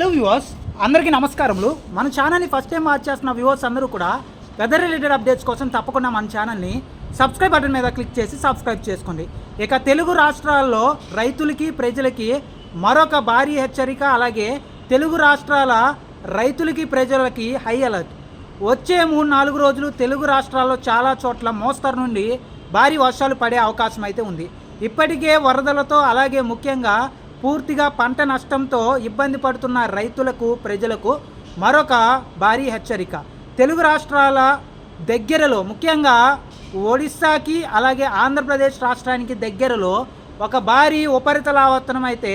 Hello viewers అందరికీ నమస్కారములు. మన ఛానల్ని ఫస్ట్ టైం వాచ్ చేస్తున్న వ్యూవర్స్ అందరూ కూడా వెదర్ రిలేటెడ్ అప్డేట్స్ కోసం తప్పకుండా మన ఛానల్ని సబ్స్క్రైబ్ బటన్ మీద క్లిక్ చేసి సబ్స్క్రైబ్ చేసుకోండి. ఇక తెలుగు రాష్ట్రాల్లో రైతులకి ప్రజలకి మరొక భారీ హెచ్చరిక అలాగే తెలుగు రాష్ట్రాల రైతులకి ప్రజలకి హై అలర్ట్ వచ్చే మూడు నాలుగు రోజులు తెలుగు రాష్ట్రాల్లో చాలా చోట్ల మోస్తరు నుండి భారీ వర్షాలు పడే అవకాశం అయితే ఉంది. ఇప్పటికే వరదలతో అలాగే ముఖ్యంగా పూర్తిగా పంట నష్టంతో ఇబ్బంది పడుతున్న రైతులకు ప్రజలకు మరొక భారీ హెచ్చరిక. తెలుగు రాష్ట్రాల దగ్గరలో ముఖ్యంగా ఒడిస్సాకి అలాగే ఆంధ్రప్రదేశ్ రాష్ట్రానికి దగ్గరలో ఒక భారీ ఉపరితలావర్తనం అయితే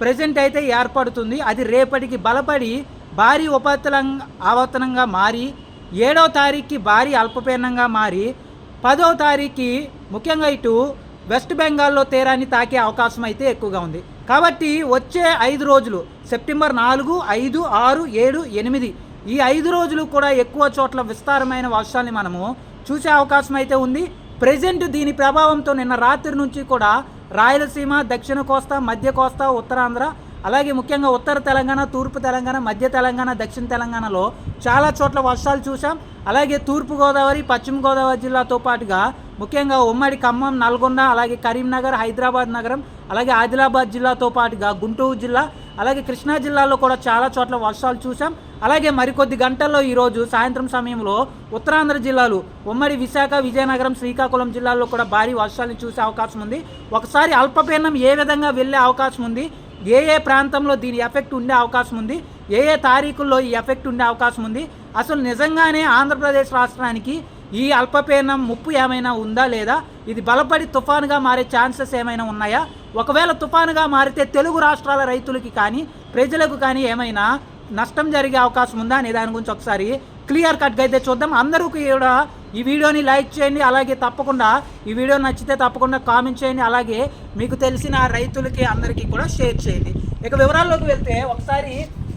ప్రజెంట్ అయితే ఏర్పడుతుంది. అది రేపటికి బలపడి భారీ ఉపరితలం ఆవర్తనంగా మారి ఏడవ తారీఖుకి భారీ అల్పపీడనంగా మారి పదో తారీఖుకి ముఖ్యంగా ఇటు వెస్ట్ బెంగాల్లో తీరాన్ని తాకే అవకాశం అయితే ఎక్కువగా ఉంది. కాబట్టి వచ్చే ఐదు రోజులు సెప్టెంబర్ నాలుగు ఐదు ఆరు ఏడు ఎనిమిది ఈ ఐదు రోజులు కూడా ఎక్కువ చోట్ల విస్తారమైన వర్షాన్ని మనము చూసే అవకాశం అయితే ఉంది. ప్రజెంట్ దీని ప్రభావంతో నిన్న రాత్రి నుంచి కూడా రాయలసీమ దక్షిణ కోస్తా మధ్య కోస్తా ఉత్తరాంధ్ర అలాగే ముఖ్యంగా ఉత్తర తెలంగాణ తూర్పు తెలంగాణ మధ్య తెలంగాణ దక్షిణ తెలంగాణలో చాలా చోట్ల వర్షాలు చూసాం అలాగే తూర్పు గోదావరి పశ్చిమ గోదావరి జిల్లాతో పాటుగా ముఖ్యంగా ఉమ్మడి ఖమ్మం నల్గొండ అలాగే కరీంనగర్ హైదరాబాద్ నగరం అలాగే ఆదిలాబాద్ జిల్లాతో పాటుగా గుంటూరు జిల్లా అలాగే కృష్ణా జిల్లాలో కూడా చాలా చోట్ల వర్షాలు చూసాం అలాగే మరికొద్ది గంటల్లో ఈరోజు సాయంత్రం సమయంలో ఉత్తరాంధ్ర జిల్లాలు ఉమ్మడి విశాఖ విజయనగరం శ్రీకాకుళం జిల్లాల్లో కూడా భారీ వర్షాలను చూసే అవకాశం ఉంది. ఒకసారి అల్పపీడనం ఏ విధంగా వెళ్ళే అవకాశం ఉంది? ఏ ఏ ప్రాంతంలో దీని ఎఫెక్ట్ ఉండే అవకాశం ఉంది? ఏ ఏ తారీఖుల్లో ఈ ఎఫెక్ట్ ఉండే అవకాశం ఉంది? అసలు నిజంగానే ఆంధ్రప్రదేశ్ రాష్ట్రానికి ఈ అల్పపీడనం ముప్పు ఏమైనా ఉందా లేదా? ఇది బలపడి తుఫానుగా మారే ఛాన్సెస్ ఏమైనా ఉన్నాయా? ఒకవేళ తుఫానుగా మారితే తెలుగు రాష్ట్రాల రైతులకి కానీ ప్రజలకు కానీ ఏమైనా నష్టం జరిగే అవకాశం ఉందా అనే దాని గురించి ఒకసారి క్లియర్ కట్గా అయితే చూద్దాం. అందరూ కూడా ఈ వీడియోని లైక్ చేయండి అలాగే తప్పకుండా ఈ వీడియో నచ్చితే తప్పకుండా కామెంట్ చేయండి అలాగే మీకు తెలిసిన రైతులకి అందరికీ కూడా షేర్ చేయండి. ఇక వివరాల్లోకి వెళ్తే ఒకసారి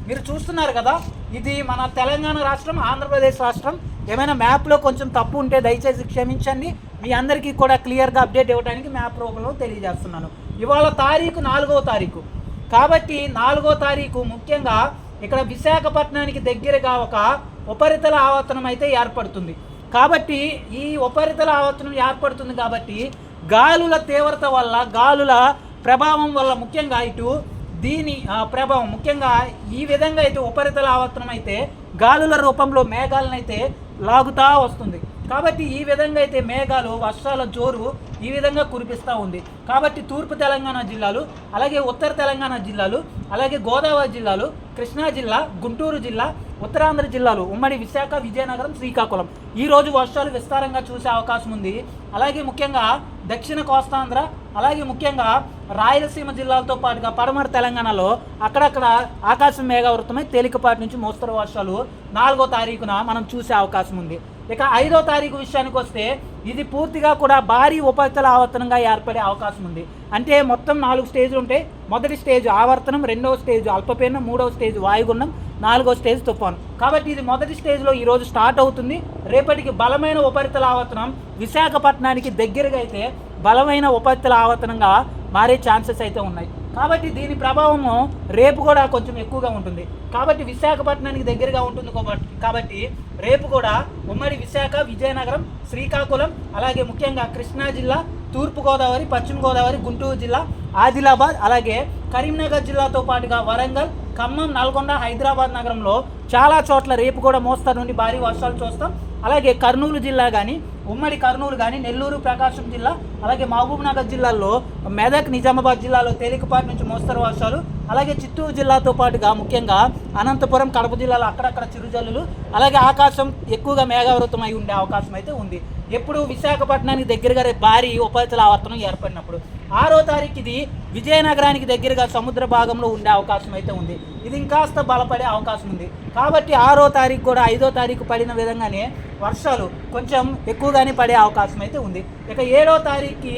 మీరు చూస్తున్నారు కదా ఇది మన తెలంగాణ రాష్ట్రం ఆంధ్రప్రదేశ్ రాష్ట్రం. ఏమైనా మ్యాప్లో కొంచెం తప్పు ఉంటే దయచేసి క్షమించండి. మీ అందరికీ కూడా క్లియర్గా అప్డేట్ ఇవ్వడానికి మ్యాప్ రూపంలో తెలియజేస్తున్నాను. ఇవాళ తారీఖు నాలుగో తారీఖు. కాబట్టి నాలుగో తారీఖు ముఖ్యంగా ఇక్కడ విశాఖపట్నానికి దగ్గరగా ఒక ఉపరితల ఆవర్తనం అయితే ఏర్పడుతుంది. కాబట్టి ఈ ఉపరితల ఆవర్తనం ఏర్పడుతుంది కాబట్టి గాలుల తీవ్రత వల్ల గాలుల ప్రభావం వల్ల ముఖ్యంగా ఇటు దీని ప్రభావం ముఖ్యంగా ఈ విధంగా అయితే ఉపరితల ఆవర్తనం అయితే గాలుల రూపంలో మేఘాలను అయితే లాగుతా వస్తుంది. కాబట్టి ఈ విధంగా అయితే మేఘాలు వర్షాల జోరు ఈ విధంగా కురిపిస్తూ ఉంది. కాబట్టి తూర్పు తెలంగాణ జిల్లాలు అలాగే ఉత్తర తెలంగాణ జిల్లాలు అలాగే గోదావరి జిల్లాలు కృష్ణా జిల్లా గుంటూరు జిల్లా ఉత్తరాంధ్ర జిల్లాలు ఉమ్మడి విశాఖ విజయనగరం శ్రీకాకుళం. ఈ రోజు వర్షాలు విస్తారంగా చూసే అవకాశం ఉంది. అలాగే ముఖ్యంగా దక్షిణ కోస్తాంధ్ర అలాగే ముఖ్యంగా రాయలసీమ జిల్లాలతో పాటుగా పడమర తెలంగాణలో అక్కడక్కడ ఆకాశం మేఘావృతమై తేలికపాటి నుంచి మోస్తరు వర్షాలు నాలుగో తారీఖున మనం చూసే అవకాశం ఉంది. ఇక ఐదో తారీఖు విషయానికి వస్తే ఇది పూర్తిగా కూడా భారీ ఉపరితల ఆవర్తనంగా ఏర్పడే అవకాశం ఉంది. అంటే మొత్తం నాలుగు స్టేజ్లు ఉంటాయి మొదటి స్టేజ్ ఆవర్తనం రెండవ స్టేజ్ అల్పపీడనం మూడవ స్టేజ్ వాయుగుండం నాలుగో స్టేజ్ తుఫాను. కాబట్టి ఇది మొదటి స్టేజ్లో ఈరోజు స్టార్ట్ అవుతుంది. రేపటికి బలమైన ఉపరితల ఆవర్తనం విశాఖపట్నానికి దగ్గరగా అయితే బలమైన ఉపరితల ఆవర్తనంగా మారే ఛాన్సెస్ అయితే ఉన్నాయి. కాబట్టి దీని ప్రభావము రేపు కూడా కొంచెం ఎక్కువగా ఉంటుంది. కాబట్టి విశాఖపట్నానికి దగ్గరగా ఉంటుంది కాబట్టి కాబట్టి రేపు కూడా ఉమ్మడి విశాఖ విజయనగరం శ్రీకాకుళం అలాగే ముఖ్యంగా కృష్ణా జిల్లా తూర్పుగోదావరి పశ్చిమ గోదావరి గుంటూరు జిల్లా ఆదిలాబాద్ అలాగే కరీంనగర్ జిల్లాతో పాటుగా వరంగల్ ఖమ్మం నల్గొండ హైదరాబాద్ నగరంలో చాలా చోట్ల రేపు కూడా మోస్తరు నుండి భారీ వర్షాలు చూస్తాం. అలాగే కర్నూలు జిల్లా కానీ ఉమ్మడి కర్నూలు కానీ నెల్లూరు ప్రకాశం జిల్లా అలాగే మహబూబ్నగర్ జిల్లాలో జిల్లాల్లో మెదక్ నిజామాబాద్ జిల్లాలో తేలికపాటి నుంచి మోస్తరు వర్షాలు అలాగే చిత్తూరు జిల్లాతో పాటుగా ముఖ్యంగా అనంతపురం కడప జిల్లాలో అక్కడక్కడ చిరుజల్లులు అలాగే ఆకాశం ఎక్కువగా మేఘావృతం అయి ఉండే అవకాశం అయితే ఉంది. ఎప్పుడు విశాఖపట్నానికి దగ్గరగా భారీ ఉపరితల ఆవర్తనం ఏర్పడినప్పుడు ఆరో తారీఖు ఇది విజయనగరానికి దగ్గరగా సముద్ర భాగంలో ఉండే అవకాశం అయితే ఉంది. ఇది ఇంకాస్త బలపడే అవకాశం ఉంది. కాబట్టి ఆరో తారీఖు కూడా ఐదో తారీఖు పడిన విధంగానే వర్షాలు కొంచెం ఎక్కువగానే పడే అవకాశం అయితే ఉంది. ఇక ఏడో తారీఖుకి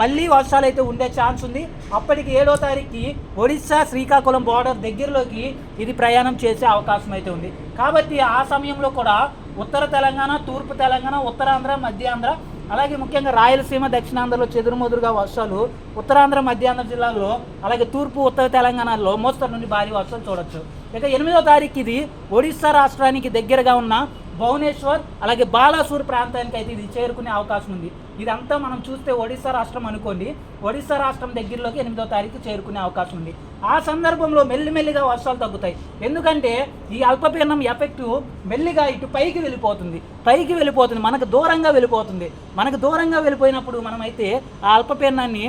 మళ్ళీ వర్షాలు అయితే ఉండే ఛాన్స్ ఉంది. అప్పటికి ఏడో తారీఖుకి ఒడిశా శ్రీకాకుళం బార్డర్ దగ్గరలోకి ఇది ప్రయాణం చేసే అవకాశం అయితే ఉంది. కాబట్టి ఆ సమయంలో కూడా ఉత్తర తెలంగాణ తూర్పు తెలంగాణ ఉత్తరాంధ్ర మధ్యాంధ్ర అలాగే ముఖ్యంగా రాయలసీమ దక్షిణాంధ్రలో చెదురుమదురుగా వర్షాలు ఉత్తరాంధ్ర మధ్యాంధ్ర జిల్లాల్లో అలాగే తూర్పు ఉత్తర తెలంగాణలో మోస్తరు నుండి భారీ వర్షాలు చూడొచ్చు. ఇక ఎనిమిదో తారీఖు ఇది ఒడిశా రాష్ట్రానికి దగ్గరగా ఉన్న భువనేశ్వర్ అలాగే బాలాసూర్ ప్రాంతానికి అయితే ఇది చేరుకునే అవకాశం ఉంది. ఇదంతా మనం చూస్తే ఒడిశా రాష్ట్రం అనుకోండి. ఒడిశా రాష్ట్రం దగ్గరలోకి ఎనిమిదో తారీఖు చేరుకునే అవకాశం ఉంది. ఆ సందర్భంలో మెల్లిమెల్లిగా వర్షాలు తగ్గుతాయి. ఎందుకంటే ఈ అల్పపీడనం ఎఫెక్టు మెల్లిగా ఇటు పైకి వెళ్ళిపోతుంది. పైకి వెళ్ళిపోతుంది. మనకు దూరంగా వెళ్ళిపోతుంది. మనకు దూరంగా వెళ్ళిపోయినప్పుడు మనమైతే ఆ అల్పపీడనాన్ని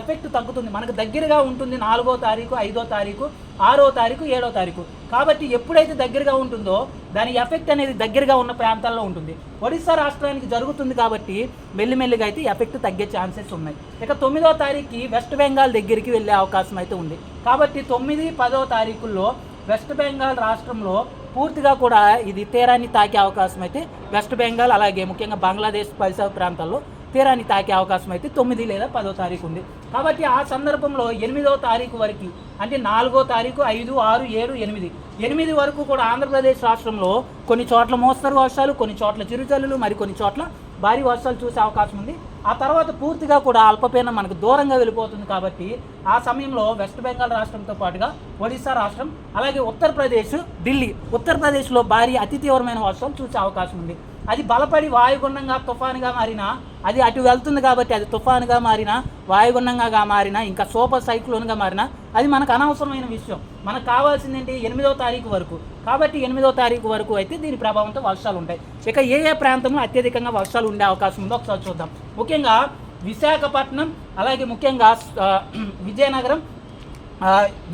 ఎఫెక్ట్ తగ్గుతుంది. మనకు దగ్గరగా ఉంటుంది నాలుగో తారీఖు ఐదో తారీఖు. ఆరో తారీఖు ఏడో తారీఖు. కాబట్టి ఎప్పుడైతే దగ్గరగా ఉంటుందో దాని ఎఫెక్ట్ అనేది దగ్గరగా ఉన్న ప్రాంతాల్లో ఉంటుంది. ఒడిశా రాష్ట్రానికి జరుగుతుంది కాబట్టి మెల్లిమెల్లిగా అయితే ఎఫెక్ట్ తగ్గే ఛాన్సెస్ ఉన్నాయి. ఇక తొమ్మిదో తారీఖుకి వెస్ట్ బెంగాల్ దగ్గరికి వెళ్ళే అవకాశం అయితే ఉంది. కాబట్టి తొమ్మిది పదో తారీఖుల్లో వెస్ట్ బెంగాల్ రాష్ట్రంలో పూర్తిగా కూడా ఇది తీరాన్ని తాకే అవకాశం అయితే వెస్ట్ బెంగాల్ అలాగే ముఖ్యంగా బంగ్లాదేశ్ పరిసర ప్రాంతాల్లో తీరాన్ని తాకే అవకాశం అయితే తొమ్మిది లేదా పదో తారీఖు ఉంది. కాబట్టి ఆ సందర్భంలో ఎనిమిదో తారీఖు వరకు అంటే నాలుగో తారీఖు ఐదు ఆరు ఏడు ఎనిమిది. ఎనిమిది వరకు కూడా ఆంధ్రప్రదేశ్ రాష్ట్రంలో కొన్ని చోట్ల మోస్తరు వర్షాలు కొన్ని చోట్ల చిరుజల్లులు మరి కొన్ని చోట్ల భారీ వర్షాలు చూసే అవకాశం ఉంది. ఆ తర్వాత పూర్తిగా కూడా అల్పపీడనం మనకు దూరంగా వెళ్ళిపోతుంది కాబట్టి ఆ సమయంలో వెస్ట్ బెంగాల్ రాష్ట్రంతో పాటుగా ఒడిశా రాష్ట్రం అలాగే ఉత్తరప్రదేశ్ ఢిల్లీ. ఉత్తరప్రదేశ్లో భారీ అతి తీవ్రమైన వర్షాలు చూసే అవకాశం ఉంది. అది బలపడి వాయుగుండంగా తుఫానుగా మారినా అది అటు వెళ్తుంది కాబట్టి అది తుఫానుగా మారినా వాయుగుండంగా మారినా ఇంకా సూపర్ సైక్లోన్గా మారినా అది మనకు అనవసరమైన విషయం. మనకు కావాల్సింది ఏంటి ఎనిమిదో తారీఖు వరకు. కాబట్టి ఎనిమిదో తారీఖు వరకు అయితే దీని ప్రభావంతో వర్షాలు ఉంటాయి. ఇక ఏ ఏ ప్రాంతంలో అత్యధికంగా వర్షాలు ఉండే అవకాశం ఉందో ఒకసారి చూద్దాం. ముఖ్యంగా విశాఖపట్నం అలాగే ముఖ్యంగా విజయనగరం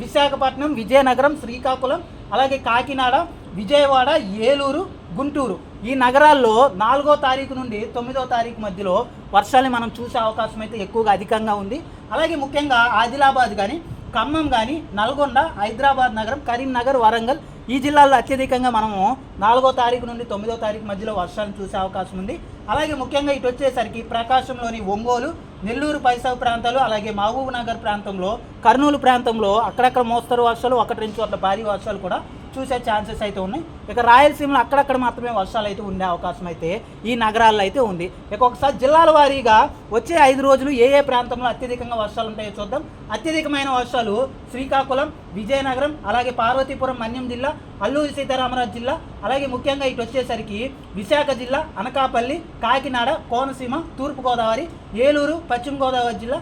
విశాఖపట్నం విజయనగరం శ్రీకాకుళం అలాగే కాకినాడ విజయవాడ ఏలూరు గుంటూరు. ఈ నగరాల్లో నాలుగో తారీఖు నుండి తొమ్మిదో తారీఖు మధ్యలో వర్షాలు మనం చూసే అవకాశం అయితే ఎక్కువగా అధికంగా ఉంది. అలాగే ముఖ్యంగా ఆదిలాబాద్ కానీ ఖమ్మం కానీ నల్గొండ హైదరాబాద్ నగరం కరీంనగర్ వరంగల్ ఈ జిల్లాల్లో అత్యధికంగా మనము నాలుగో తారీఖు నుండి తొమ్మిదో తారీఖు మధ్యలో వర్షాలను చూసే అవకాశం ఉంది. అలాగే ముఖ్యంగా ఇటు వచ్చేసరికి ప్రకాశంలోని ఒంగోలు నెల్లూరు పరిసర ప్రాంతాలు అలాగే మహబూబ్ నగర్ ప్రాంతంలో కర్నూలు ప్రాంతంలో అక్కడక్కడ మోస్తరు వర్షాలు ఒకటి రెండు చోట్ల భారీ వర్షాలు కూడా చూసే ఛాన్సెస్ అయితే ఉన్నాయి. ఇక రాయలసీమలో అక్కడక్కడ మాత్రమే వర్షాలు అయితే ఉండే అవకాశం అయితే ఈ నగరాల్లో అయితే ఉంది. ఇక ఒకసారి జిల్లాల వారీగా వచ్చే ఐదు రోజులు ఏ ఏ ప్రాంతంలో అత్యధికంగా వర్షాలు ఉంటాయో చూద్దాం. అత్యధికమైన వర్షాలు శ్రీకాకుళం విజయనగరం అలాగే పార్వతీపురం మన్యం జిల్లా అల్లూరి సీతారామరాజు జిల్లా అలాగే ముఖ్యంగా ఇటు వచ్చేసరికి విశాఖ జిల్లా అనకాపల్లి కాకినాడ కోనసీమ తూర్పుగోదావరి ఏలూరు పశ్చిమ గోదావరి జిల్లా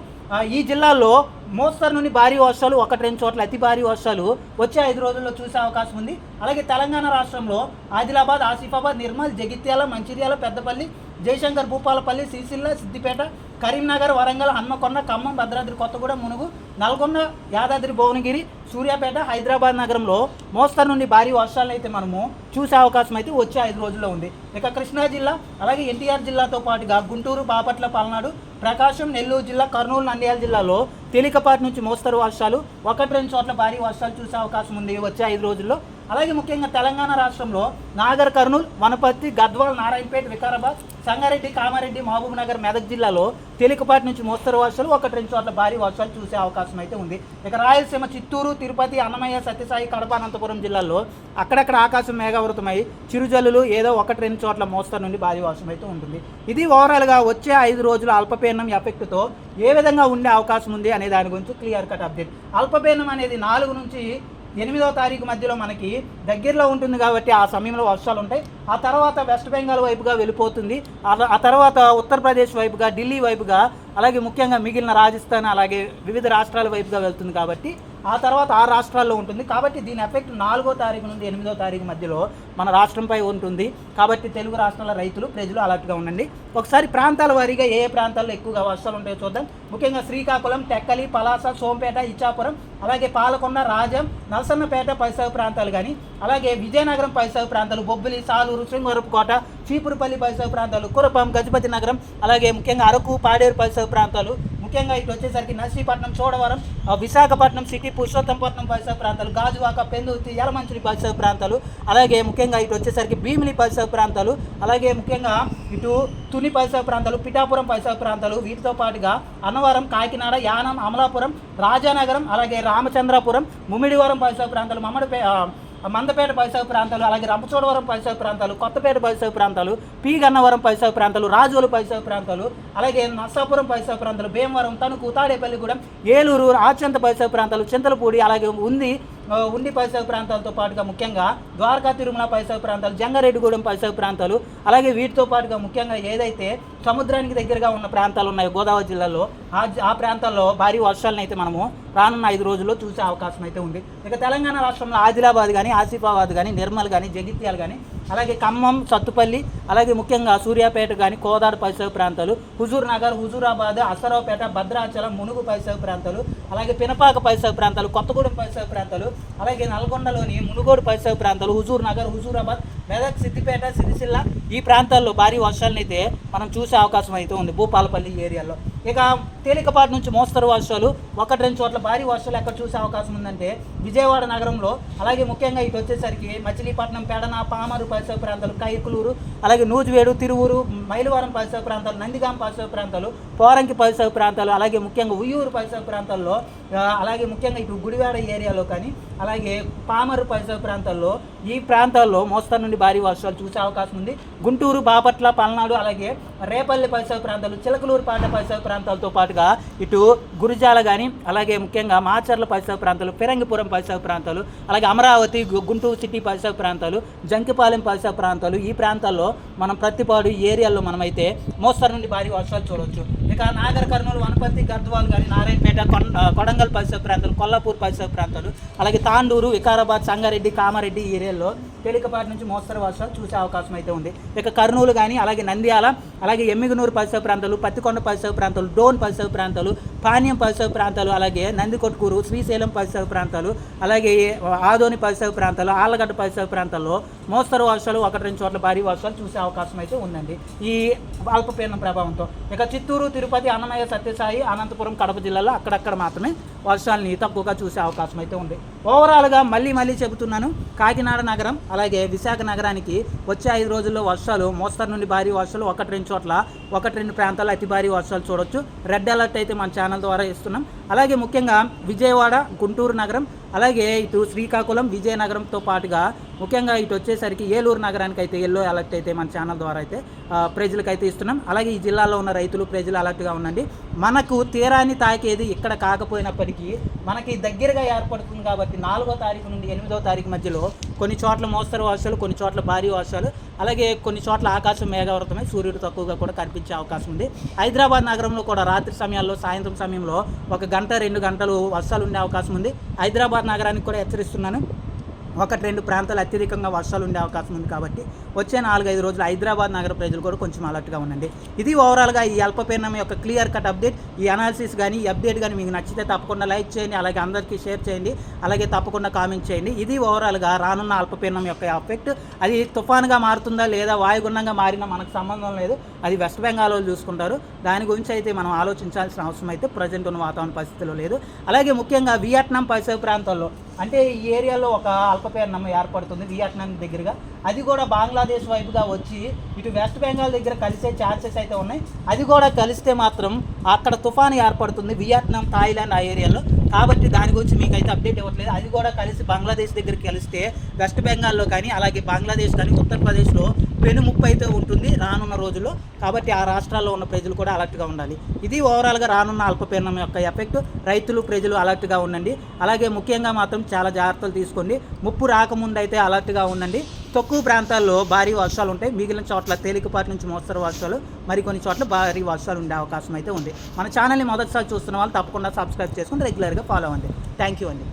ఈ జిల్లాల్లో మోస్తరు నుండి భారీ వర్షాలు ఒకటి రెండు చోట్ల అతి భారీ వర్షాలు వచ్చే ఐదు రోజుల్లో చూసే అవకాశం ఉంది. అలాగే తెలంగాణ రాష్ట్రంలో ఆదిలాబాద్ ఆసిఫాబాద్ నిర్మల్ జగిత్యాల మంచిర్యాల పెద్దపల్లి జయశంకర్ భూపాలపల్లి సిరిసిల్ల సిద్దిపేట కరీంనగర్ వరంగల్ హన్మకొండ ఖమ్మం భద్రాద్రి కొత్తగూడెం మునుగు నల్గొండ యాదాద్రి భువనగిరి సూర్యాపేట హైదరాబాద్ నగరంలో మోస్తరు నుండి భారీ వర్షాలను అయితే మనము చూసే అవకాశం అయితే వచ్చే ఐదు రోజుల్లో ఉంది. ఇక కృష్ణా జిల్లా అలాగే ఎన్టీఆర్ జిల్లాతో పాటుగా గుంటూరు బాపట్ల పల్నాడు ప్రకాశం నెల్లూరు జిల్లా కర్నూలు నంద్యాల జిల్లాలో తేలికపాటి నుంచి మోస్తరు వర్షాలు. ఒకటి రెండు చోట్ల భారీ వర్షాలు చూసే అవకాశం ఉంది. వచ్చే ఐదు రోజుల్లో అలాగే ముఖ్యంగా తెలంగాణ రాష్ట్రంలో నాగర్ కర్నూలు వనపర్తి గద్వాల్ నారాయణపేట వికారాబాద్ సంగారెడ్డి కామారెడ్డి మహబూబ్ నగర్ మెదక్ జిల్లాలో తేలికపాటి నుంచి మోస్తరు వర్షాలు ఒకటి రెండు చోట్ల భారీ వర్షాలు చూసే అవకాశం అయితే ఉంది. ఇక రాయలసీమ చిత్తూరు తిరుపతి అన్నమయ్య సత్యసాయి కడప అనంతపురం జిల్లాల్లో అక్కడక్కడ ఆకాశం మేఘావృతమై చిరుజల్లులు ఏదో ఒకటి రెండు చోట్ల మోస్తరు నుండి భారీ వర్షం అయితే ఉంటుంది. ఇది ఓవరాల్గా వచ్చే ఐదు రోజుల అల్పపీడనం ఎఫెక్ట్తో ఏ విధంగా ఉండే అవకాశం ఉంది అనే దాని గురించి క్లియర్ కట్ అప్డేట్. అల్పపీడనం అనేది నాలుగు నుంచి ఎనిమిదో తారీఖు మధ్యలో మనకి దగ్గరలో ఉంటుంది కాబట్టి ఆ సమయంలో వర్షాలు ఉంటాయి. ఆ తర్వాత వెస్ట్ బెంగాల్ వైపుగా వెళ్ళిపోతుంది. ఆ- తర్వాత ఉత్తరప్రదేశ్ వైపుగా ఢిల్లీ వైపుగా అలాగే ముఖ్యంగా మిగిలిన రాజస్థాన్ అలాగే వివిధ రాష్ట్రాల వైపుగా వెళ్తుంది కాబట్టి ఆ తర్వాత ఆ రాష్ట్రాల్లో ఉంటుంది. కాబట్టి దీని ఎఫెక్ట్ నాలుగో తారీఖు నుండి ఎనిమిదో తారీఖు మధ్యలో మన రాష్ట్రంపై ఉంటుంది. కాబట్టి తెలుగు రాష్ట్రాల రైతులు ప్రజలు అలర్ట్గా ఉండండి. ఒకసారి ప్రాంతాల వారీగా ఏ ఏ ప్రాంతాల్లో ఎక్కువగా వర్షాలు ఉంటాయో చూద్దాం. ముఖ్యంగా శ్రీకాకుళం టెక్కలి పలాస సోంపేట ఇచ్చాపురం అలాగే పాలకొండ రాజం నల్సన్నపేట పైసాగు ప్రాంతాలు కానీ అలాగే విజయనగరం పైసాగు ప్రాంతాలు బొబ్బిలి సాలూరు శృంగవరపుకోట చీపురుపల్లి పైసాగు ప్రాంతాలు కురపం గజపతి నగరం అలాగే ముఖ్యంగా అరకు పాడేరు పైసాగు ప్రాంతాలు ముఖ్యంగా ఇటు వచ్చేసరికి నర్సీపట్నం చోడవరం విశాఖపట్నం సిటీ పురుషోత్తంపట్నం పరిసర ప్రాంతాలు గాజువాక పెందుర్తి యలమంచిలి పరిసర ప్రాంతాలు అలాగే ముఖ్యంగా ఇటు వచ్చేసరికి భీమిలి పరిసర ప్రాంతాలు అలాగే ముఖ్యంగా ఇటు తుని పరిసర ప్రాంతాలు పిఠాపురం పరిసర ప్రాంతాలు వీటితో పాటుగా అన్నవరం కాకినాడ యానం అమలాపురం రాజానగరం అలాగే రామచంద్రాపురం ముమ్మిడివరం పరిసర ప్రాంతాలు మమ్మడిపే మందపేట పరిసర ప్రాంతాలు అలాగే రంపచోడవరం పరిసర ప్రాంతాలు కొత్తపేట పరిసర ప్రాంతాలు పీ గన్నవరం పరిసర ప్రాంతాలు రాజోలు పరిసర ప్రాంతాలు అలాగే నర్సాపురం పరిసర ప్రాంతాలు భీమవరం తణుకు తాడేపల్లిగూడెం ఏలూరు ఆచంత పరిసర ప్రాంతాలు చింతలపూడి అలాగే ఉంది ఉండి పరిసర ప్రాంతాలతో పాటుగా ముఖ్యంగా ద్వారకా తిరుమల పరిసర ప్రాంతాలు జంగారెడ్డిగూడెం పరిసర ప్రాంతాలు అలాగే వీటితో పాటుగా ముఖ్యంగా ఏదైతే సముద్రానికి దగ్గరగా ఉన్న ప్రాంతాలు ఉన్నాయో గోదావరి జిల్లాలో ఆ ఆ ప్రాంతాల్లో భారీ వర్షాలను అయితే మనము రానున్న ఐదు రోజుల్లో చూసే అవకాశం అయితే ఉంది. ఇక తెలంగాణ రాష్ట్రంలో ఆదిలాబాద్ కానీ ఆసిఫాబాద్ కానీ నిర్మల్ కానీ జగిత్యాల కానీ అలాగే ఖమ్మం సత్తుపల్లి అలాగే ముఖ్యంగా సూర్యాపేట కానీ కోదాడ పరిసర ప్రాంతాలు హుజూర్ నగర్ హుజూరాబాద్ అసరావుపేట భద్రాచలం మునుగు పరిసర ప్రాంతాలు అలాగే పినపాక పరిసర ప్రాంతాలు కొత్తగూడెం పరిసర ప్రాంతాలు అలాగే నల్గొండలోని మునుగోడు పరిసర ప్రాంతాలు హుజూర్ నగర్ హుజూరాబాద్ మెదక్ సిద్దిపేట సిరిసిల్ల ఈ ప్రాంతాల్లో భారీ వర్షాలనైతే మనం చూసే అవకాశం అయితే ఉంది భూపాలపల్లి ఏరియాలో. ఇక తేలికపాటి నుంచి మోస్తరు వర్షాలు ఒకటి రెండు చోట్ల భారీ వర్షాలు ఎక్కడ చూసే అవకాశం ఉందంటే విజయవాడ నగరంలో. అలాగే ముఖ్యంగా ఇటు వచ్చేసరికి మచిలీపట్నం పెడన పామరు పరిసర ప్రాంతాలు కైకులూరు అలాగే నూజివేడు తిరువురు మైలవరం పరిసర ప్రాంతాలు నందిగాం పరిసర ప్రాంతాలు పోరంకి పరిసర ప్రాంతాలు అలాగే ముఖ్యంగా ఉయ్యూరు పరిసర ప్రాంతాల్లో అలాగే ముఖ్యంగా ఇటు గుడివాడ ఏరియాలో కానీ అలాగే పామరు పరిసర ప్రాంతాల్లో ఈ ప్రాంతాల్లో మోస్తరు నుండి భారీ వర్షాలు చూసే అవకాశం ఉంది. గుంటూరు బాపట్ల పల్నాడు అలాగే రేపల్లి పరిసర ప్రాంతాలు చిలకలూరు పాట పరిసర ప్రాంతాలతో పాటుగా ఇటు గురిజాల కానీ అలాగే ముఖ్యంగా మాచర్ల పరిసర ప్రాంతాలు ఫిరంగిపురం పరిసర ప్రాంతాలు అలాగే అమరావతి గుంటూరు సిటీ పరిసర ప్రాంతాలు జంకిపాలెం పరిసర ప్రాంతాలు ఈ ప్రాంతాల్లో మనం ప్రతిపాడు ఈ ఏరియాల్లో మనమైతే మోస్తరు నుండి భారీ వర్షాలు చూడవచ్చు ఇక నాగర్ కర్నూలు వనపర్తి గద్వాల్ కానీ నారాయణపేట కొడంగల్ పరిసర ప్రాంతాలు కొల్లాపూర్ పరిసర ప్రాంతాలు అలాగే తాండూరు వికారాబాద్ సంగారెడ్డి కామారెడ్డి ఏరియాల్లో తేలికపాటి నుంచి మోస్తరు వర్షాలు చూసే అవకాశం అయితే ఉంది. ఇక కర్నూలు కానీ అలాగే నంద్యాల అలాగే ఎమ్మిగనూరు పరిసర ప్రాంతాలు పత్తికొండ పరిసర ప్రాంతాలు డోన్ పరిసర ప్రాంతాలు పానీయం పరిసర ప్రాంతాలు అలాగే నందికొట్కూరు శ్రీశైలం పరిసర ప్రాంతాలు అలాగే ఆదోని పరిసర ప్రాంతాలు ఆళ్ళగడ్డ పరిసర ప్రాంతాల్లో మోస్తరు వర్షాలు ఒకటి రెండు చోట్ల భారీ వర్షాలు చూసే అవకాశం అయితే ఉందండి. ఈ అల్పపీడనం ప్రభావంతో ఇక చిత్తూరు తిరుపతి అన్నమయ్య సత్యసాయి అనంతపురం కడప జిల్లాలో అక్కడక్కడ మాత్రమే వర్షాలని తక్కువగా చూసే అవకాశం అయితే ఉంది. ఓవరాల్గా మళ్ళీ మళ్ళీ చెబుతున్నాను కాకినాడ నగరం అలాగే విశాఖ నగరానికి వచ్చే ఐదు రోజుల్లో వర్షాలు మోస్తరు నుండి భారీ వర్షాలు ఒకటి రెండు చోట్ల ఒకటి రెండు ప్రాంతాల్లో అతి భారీ వర్షాలు చూడొచ్చు. రెడ్ అలర్ట్ అయితే మన ఛానల్ ద్వారా ఇస్తున్నాం అలాగే ముఖ్యంగా విజయవాడ గుంటూరు నగరం అలాగే ఇటు శ్రీకాకుళం విజయనగరంతో పాటుగా ముఖ్యంగా ఇటు వచ్చేసరికి ఏలూరు నగరానికి అయితే ఎల్లో అలర్ట్ అయితే మన ఛానల్ ద్వారా అయితే ప్రజలకైతే ఇస్తున్నాం. అలాగే ఈ జిల్లాలో ఉన్న రైతులు ప్రజలు అలర్ట్గా ఉండండి. మనకు తీరాన్ని తాకేది ఇక్కడ కాకపోయినప్పటికీ మనకి దగ్గరగా ఏర్పడుతుంది కాబట్టి నాలుగో తారీఖు నుండి ఎనిమిదో తారీఖు మధ్యలో కొన్ని చోట్ల మోస్తరు వర్షాలు కొన్ని చోట్ల భారీ వర్షాలు. అలాగే కొన్ని చోట్ల ఆకాశం మేఘావృతమై సూర్యుడు తక్కువగా కూడా కనిపించే అవకాశం ఉంది. హైదరాబాద్ నగరంలో కూడా రాత్రి సమయాల్లో సాయంత్రం సమయంలో ఒక గంట రెండు గంటలు వర్షాలు ఉండే అవకాశం ఉంది. హైదరాబాద్ నగరానికి కూడా హెచ్చరిస్తున్నాను. ఒకటి రెండు ప్రాంతాలు అత్యధికంగా వర్షాలు ఉండే అవకాశం ఉంది కాబట్టి వచ్చే నాలుగైదు రోజులు హైదరాబాద్ నగర ప్రజలు కూడా కొంచెం అలర్ట్గా ఉండండి. ఇది ఓవరాల్గా ఈ అల్పపీడనం యొక్క క్లియర్ కట్ అప్డేట్ ఈ అనాలిసిస్ కానీ ఈ అప్డేట్ కానీ మీకు నచ్చితే తప్పకుండా లైక్ చేయండి అలాగే అందరికీ షేర్ చేయండి అలాగే తప్పకుండా కామెంట్ చేయండి. ఇది ఓవరాల్గా రానున్న అల్పపీడనం యొక్క ఎఫెక్ట్ అది తుఫాన్గా మారుతుందా లేదా వాయుగుండంగా మారినా మనకు సంబంధం లేదు. అది వెస్ట్ బెంగాల్ వాళ్ళు చూసుకుంటారు. దాని గురించి అయితే మనం ఆలోచించాల్సిన అవసరం అయితే ప్రజెంట్ ఉన్న వాతావరణ పరిస్థితిలో లేదు. అలాగే ముఖ్యంగా వియట్నాం పరిసర ప్రాంతాల్లో అంటే ఈ ఏరియాలో ఒక అల్పపీడనం ఏర్పడుతుంది వియట్నాం దగ్గరగా. అది కూడా బంగ్లాదేశ్ వైపుగా వచ్చి ఇటు వెస్ట్ బెంగాల్ దగ్గర కలిసే ఛాన్సెస్ అయితే ఉన్నాయి. అది కూడా కలిస్తే మాత్రం అక్కడ తుఫాను ఏర్పడుతుంది వియట్నాం థాయిలాండ్ ఆ ఏరియాలో. కాబట్టి దాని గురించి మీకు అయితే అప్డేట్ ఇవ్వట్లేదు. అది కూడా కలిసి బంగ్లాదేశ్ దగ్గర కలిస్తే వెస్ట్ బెంగాల్లో కానీ అలాగే బంగ్లాదేశ్ కానీ ఉత్తరప్రదేశ్లో పెను ముప్పు అయితే ఉంటుంది రానున్న రోజుల్లో. కాబట్టి ఆ రాష్ట్రాల్లో ఉన్న ప్రజలు కూడా అలర్ట్గా ఉండాలి. ఇది ఓవరాల్గా రానున్న అల్పపీడనం యొక్క ఎఫెక్ట్. రైతులు ప్రజలు అలర్ట్గా ఉండండి. అలాగే ముఖ్యంగా మాత్రం చాలా జాగ్రత్తలు తీసుకోండి. ముప్పు రాకముందు అయితే అలర్ట్గా ఉండండి. తక్కువ ప్రాంతాల్లో భారీ వర్షాలు ఉంటాయి. మిగిలిన చోట్ల తేలికపాటి నుంచి మోస్తరు వర్షాలు మరికొన్ని చోట్ల భారీ వర్షాలు ఉండే అవకాశం అయితే ఉంది. మన ఛానల్ని మొదటిసారి చూస్తున్న వాళ్ళు తప్పకుండా సబ్స్క్రైబ్ చేసుకుని రెగ్యులర్గా ఫాలో అవ్వండి. థ్యాంక్ యూ అండి.